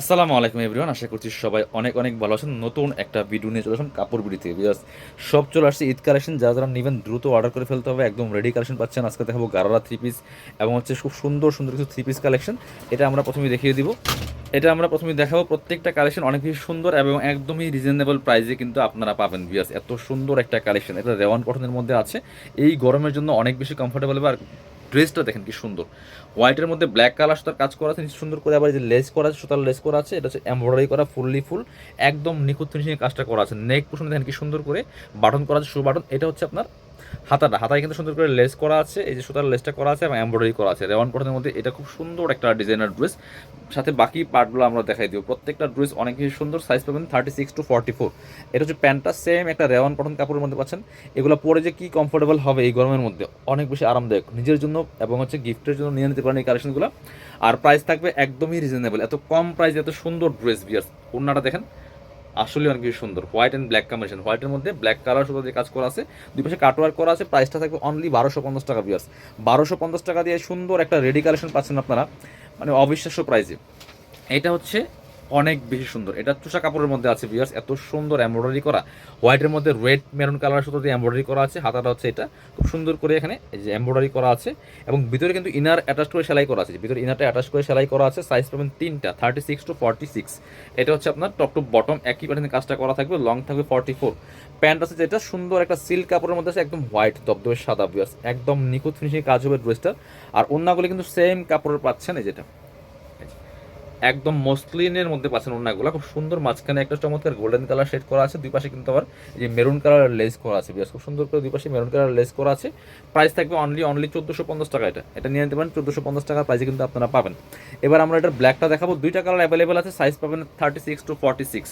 আসসালামু আলাইকুম এভরিওয়ান আশা করছি সবাই অনেক অনেক ভালো আছেন। নতুন একটা ভিডিও নিয়ে চলে আসুন কাপড় বিড়ি থেকে। বিকজ সব চলে আসছে ঈদ কালেকশন যারা যারা নেবেন দ্রুত অর্ডার করে ফেলতে হবে। একদম রেডি কালেকশন পাচ্ছেন। আজকে দেখাবো গারারা থ্রি পিস এবং হচ্ছে খুব সুন্দর সুন্দর কিছু থ্রি পিস কালেকশন এটা আমরা প্রথমে দেখিয়ে দিব। এটা আমরা প্রথমে দেখাবো। প্রত্যেকটা কালেকশন অনেক বেশি সুন্দর এবং একদমই রিজনেবল প্রাইসে কিন্তু আপনারা পাবেন। বিয়াস এত সুন্দর একটা কালেকশন এটা রেওয়ান কটনের মধ্যে আছে। এই গরমের জন্য অনেক বেশি কমফোর্টেবল আর ড্রেসটা দেখেন কি সুন্দর। হোয়াইটের মধ্যে ব্ল্যাক কালার সুতার কাজ করা আছে সুন্দর করে আবার যে লেস করা আছে, সুতার লেস করা আছে, এটা হচ্ছে এমব্রয়ডারি করা ফুললি ফুল একদম নিখুঁত ফিনিশিং কাজটা করা আছে। নেক পোষণ দেখেন কি সুন্দর করে বাটন করা আছে শু বাটন এটা হচ্ছে আপনার হাতাটা, হাতায় কিন্তু সুন্দর করে লেস করা আছে, এই যে সুতার লেসটা করা আছে এবং এমব্রয়ডারি করা আছে। রেওয়ান কটনের মধ্যে এটা খুব সুন্দর একটা ডিজাইনার ড্রেস সাথে বাকি পার্টগুলো আমরা দেখাই দিব। প্রত্যেকটা ড্রেস অনেক বেশি সুন্দর সাইজ পাবেন thirty six to forty four এটা হচ্ছে প্যান্টটা সেম একটা রেওয়ান কটন কাপড়ের মধ্যে পাচ্ছেন। এগুলো পরে যে কি কমফোর্টেবল হবে এই গরমের মধ্যে অনেক বেশি আরামদায়ক। নিজের জন্য এবং হচ্ছে গিফটের জন্য নিয়ে নিতে পারেন এই কালেকশনগুলো আর প্রাইস থাকবে একদমই রিজনেবল এত কম প্রাইস এত সুন্দর ড্রেস বিয়ার্স ওনাটা দেখেন। আসলে অনেক বেশি সুন্দর। হোয়াইট অ্যান্ড ব্ল্যাক কম্বিনেশন হোয়াইটের মধ্যে ব্ল্যাক কালার সুতো দিয়ে কাজ করা আছে। দুই পাশে কাটওয়ার্ক করা আছে। প্রাইসটা থাকবে অনলি বারোশো পঞ্চাশ টাকা বিয়ার্স বারোশো পঞ্চাশ টাকা দিয়ে সুন্দর একটা রেডি কালেকশন পাচ্ছেন আপনারা। মানে অবিশ্বাস্য প্রাইসে এটা হচ্ছে অনেক বেশি সুন্দর। এটা চুষা কাপড়ের মধ্যে আছে বিয়ার্স এত সুন্দর এমব্রয়ডারি করা। হোয়াইটের মধ্যে রেড মেরুন কালার সুতো দিয়ে এমব্রয়ডারি করা আছে, হাতাটা হচ্ছে এটা। খুব সুন্দর করে এখানে যে এমব্রয়ডারি করা আছে। এবং ভিতরে কিন্তু ইনার অ্যাটাচ করে সেলাই করা আছে। ভিতরে ইনারটা অ্যাটাচ করে সেলাই করা আছে সাইজ পাবেন তিনটা thirty six to forty six এটা হচ্ছে আপনার টপ টু বটম একই প্যাটার্নে কাজটা করা থাকবে লং থাকবে ফর্টি ফোর প্যান্ট আছে যেটা, সুন্দর একটা সিল্ক কাপড়ের মধ্যে আছে, একদম হোয়াইট দবদবে সাদা বিয়ার্স একদম নিখুঁত ফিনিশিং কাজ হবে ড্রেসটা আর অন্যগুলো কিন্তু সেম কাপড়ের পাচ্ছেন এই যেটা। একদম মসলিনের মধ্যে পাচ্ছেন ওনাগুলো খুব সুন্দর মাঝখানে একটা চমৎকার গোল্ডেন কালার শেড করা আছে দুই পাশে কিন্তু আবার যে মেরুন কালার লেস করা আছে বিয়াস খুব সুন্দর করে দুই পাশে মেরুন কালার লেস করা আছে। প্রাইস থাকবে অনলি অনলি চোদ্দোশো পঞ্চাশ টাকা এটা। এটা নিয়ে নিতে পারেন, চোদ্দোশো পঞ্চাশ টাকার প্রাইসে কিন্তু আপনারা পাবেন। এবার আমরা এটার ব্ল্যাকটা দেখাবো। দুইটা কালার অ্যাভেলেবেল আছে সাইজ পাবেন thirty six to forty six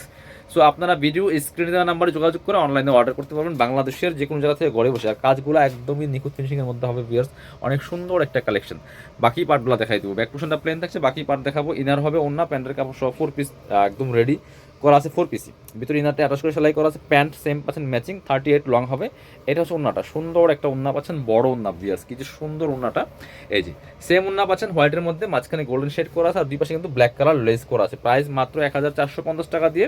so আপনারা ভিডিও স্ক্রিনে দেওয়া নাম্বারে যোগাযোগ করে অনলাইনে অর্ডার করতে পারবেন। বাংলাদেশের যে কোনো জায়গা থেকে ঘরে বসে। আর কাজগুলো একদমই নিখুঁত ফিনিশিংয়ের মধ্যে হবে বিয়ার্স অনেক সুন্দর একটা কালেকশন বাকি পার্টগুলো দেখাই দেবো। ব্যাক পোশনটা প্লেন থাকছে, বাকি পার্ট দেখাবো। ইনার হবে অন্য প্যান্টের কাপড় সহ ফোর পিস একদম রেডি করা আছে ফোর পিসি ভিতরে ইনারটা অ্যাটাচ করে সেলাই করা আছে প্যান্ট সেম পাচ্ছেন ম্যাচিং থার্টি এইট লং হবে। এটা হচ্ছে উন্নাটা সুন্দর একটা উন্না পাচ্ছেন, বড় উন্না বিয়ার্স কি যে সুন্দর উন্নাটা এই যে সেম উন্না পাচ্ছেন হোয়াইটের মধ্যে, মাঝখানে গোল্ডেন শেড করা আছে, আর দুই পাশে কিন্তু ব্ল্যাক কালার লেস করা আছে। প্রাইস মাত্র এক হাজার চারশো পঞ্চাশ টাকা দিয়ে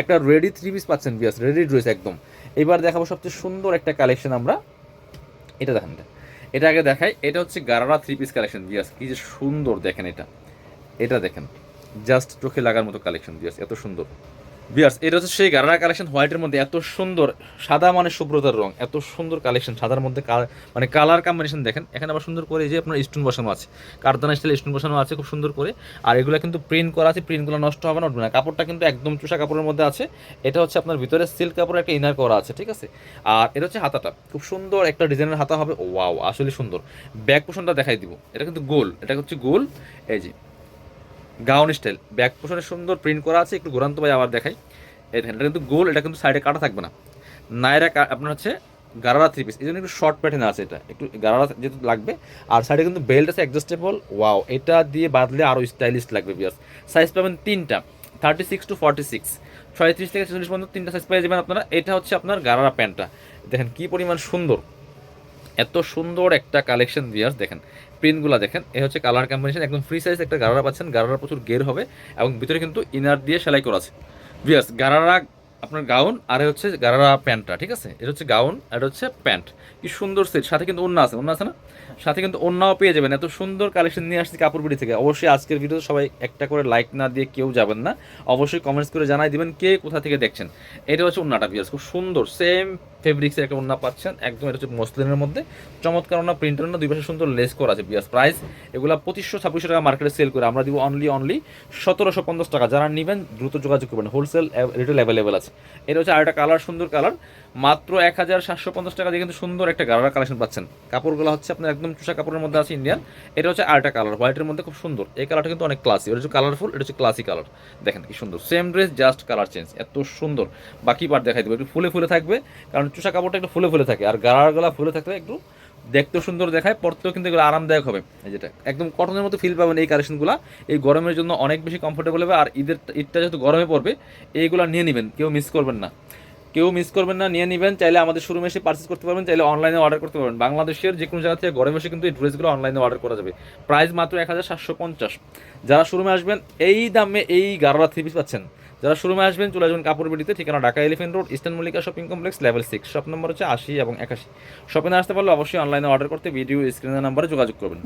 একটা রেডি থ্রি পিস পাচ্ছেন বিয়ার্স রেডি ড্রেস একদম। এবার দেখাবো সবচেয়ে সুন্দর একটা কালেকশন আমরা। এটা দেখেন। এটা। আগে দেখাই, এটা হচ্ছে গারারা থ্রি পিস কালেকশন বিয়াস কি যে সুন্দর দেখেন এটা। এটা দেখেন। জাস্ট চোখে লাগার মতো কালেকশন বিয়াস এত সুন্দর। বিয়ার্স এটা হচ্ছে সেই গারারা কালেকশন হোয়াইটের মধ্যে এত সুন্দর, সাদা মানে শুভ্রতার রং, এত সুন্দর কালেকশন সাদার মধ্যে মানে কালার কম্বিনেশন দেখেন, এখানে আবার সুন্দর করে যে আপনার স্টোন বসানো আছে, কারদানা স্টাইল স্টোন বসানো আছে খুব সুন্দর করে, আর এগুলো কিন্তু প্রিন্ট করা আছে প্রিন্টগুলো নষ্ট হবে না, উঠবে না। কাপড়টা কিন্তু একদম চুষা কাপড়ের মধ্যে আছে, এটা হচ্ছে আপনার ভিতরে সিল্ক কাপড়ের একটা ইনার করা আছে, ঠিক আছে? আর এটা হচ্ছে হাতাটা, খুব সুন্দর একটা ডিজাইনের হাতা হবে ওয়াও আসলে সুন্দর। ব্যাক পোষণটা দেখাই দিব, এটা কিন্তু গোল, এটা হচ্ছে গোল, এই যে গাউন স্টাইল। ব্যাক পোষণে সুন্দর প্রিন্ট করা আছে একটু গোরান্ত ভাই আবার দেখাই। এই দেখেন, এটা কিন্তু গোল এটা কিন্তু সাইডে কাটা থাকবে না। নায়রা কা- আপনার হচ্ছে গারারা থ্রি পিস এই জন্য একটু শর্ট প্যাটার্ন আছে এটা। একটু গারারা যেহেতু লাগবে। আর সাইডে কিন্তু বেল্ট আছে অ্যাডজাস্টেবল ওয়াও এটা দিয়ে বাঁধলে আরও স্টাইলিশ লাগবে বিয়ার্স সাইজ পাবেন তিনটা। Thirty six to forty six ছয়ত্রিশ থেকে চল্লিশ পর্যন্ত তিনটা সাইজ পেয়ে যাবেন আপনারা। এটা হচ্ছে আপনার গারারা প্যান্টটা। দেখেন কী পরিমাণ সুন্দর। এত সুন্দর একটা কালেকশন বিয়ার্স দেখেন। প্রিন্টগুলো দেখেন, এ হচ্ছে কালার কম্বিনেশন একদম ফ্রি সাইজ একটা গারারা পাচ্ছেন, গারারা প্রচুর গের হবে, এবং ভিতরে কিন্তু ইনার দিয়ে সেলাই করা আছে। বিয়ার্স গারারা আপনার গাউন আর হচ্ছে গারারা প্যান্টটা ঠিক আছে? এটা হচ্ছে গাউন আর হচ্ছে প্যান্ট কি সুন্দর সেট সাথে কিন্তু অন্য আছে অন্য আছে না? সাথে কিন্তু অন্যও পেয়ে যাবেন, এত সুন্দর কালেকশন নিয়ে আসছি কাপড় বিড়ি থেকে। অবশ্যই আজকের ভিডিও সবাই একটা করে লাইক না দিয়ে কেউ যাবেন না। অবশ্যই কমেন্টস করে জানাই দিবেন কে কোথা থেকে দেখছেন। এটা হচ্ছে অন্যটা বিয়ার্স খুব সুন্দর সেম ফেব্রিক্সের একটা ওন্না পাচ্ছেন, একদম এটা হচ্ছে মসলিনের মধ্যে। চমৎকার ওনা প্রিন্টার না দুই পাশে সুন্দর লেস করা আছে, বিয়াস। প্রাইস এগুলো পঁচিশশো, ছাব্বিশশো টাকা মার্কেটে সেল করে, আমরা দিব অনলি অনলি সতেরোশো পঞ্চাশ টাকা। যারা নেবেন, দ্রুত যোগাযোগ করবেন। হোলসেল রিটেল অ্যাভেলেবেল আছে। এটা হচ্ছে আরেকটা কালার সুন্দর কালার মাত্র এক হাজার সাতশো পঞ্চাশ টাকা দিয়ে কিন্তু সুন্দর একটা গালার কালেকশন পাচ্ছেন। কাপড়গুলো হচ্ছে আপনার একদম চুষা কাপড়ের মধ্যে আছে ইন্ডিয়ান এটা হচ্ছে আরেকটা কালার হোয়াইটের মধ্যে খুব সুন্দর। এই কালারটা কিন্তু অনেক ক্লাসি এটা হচ্ছে কালারফুল এটা হচ্ছে ক্লাসি কালার দেখেন কি সুন্দর। Same dress just colour change এত সুন্দর। বাকি পার্ট দেখাই দেবো। একটু ফুলে ফুলে থাকবে, কারণ চুষা কাপড়টা একটু ফুলে ফুলে থাকে। আর গালারগুলা ফুলে থাকলে একটু দেখতেও সুন্দর দেখায়, পরতেও কিন্তু এগুলো আরামদায়ক হবে। যেটা, একদম কটনের মতো ফিল পাবেন এই কালেকশনগুলো। এই গরমের জন্য অনেক বেশি কমফোর্টেবল হবে, আর ঈদের, ঈদটা যেহেতু গরমে পড়বে, এইগুলো নিয়ে নেবেন, কেউ মিস করবেন না। কেউ মিস করবেন না, নিয়ে নেবেন, চাইলে আমাদের শোরুমে এসে পার্চেস করতে পারবেন, চাইলে অনলাইনে অর্ডার করতে পারবেন। বাংলাদেশের যে কোনো জায়গা থেকে ঘরে বসে কিন্তু এই ড্রেসগুলো অনলাইনে অর্ডার করা যাবে। প্রাইস মাত্র এক হাজার সাতশো পঞ্চাশ। যারা শোরুমে আসবেন, এই দামে এই গারোরা থ্রি পিস পাচ্ছেন। যারা শোরুমে আসবেন, চলে আসবেন কাপড় বিডিতে ঠিকানা Dhaka elephant road eastern Mallika shopping complex level six shop number হচ্ছে আশি এবং একাশি। শপিংয়ে আসতে পারলে অবশ্যই অনলাইনে অর্ডার করতে ভিডিও স্ক্রিনের নাম্বারে যোগাযোগ করবেন।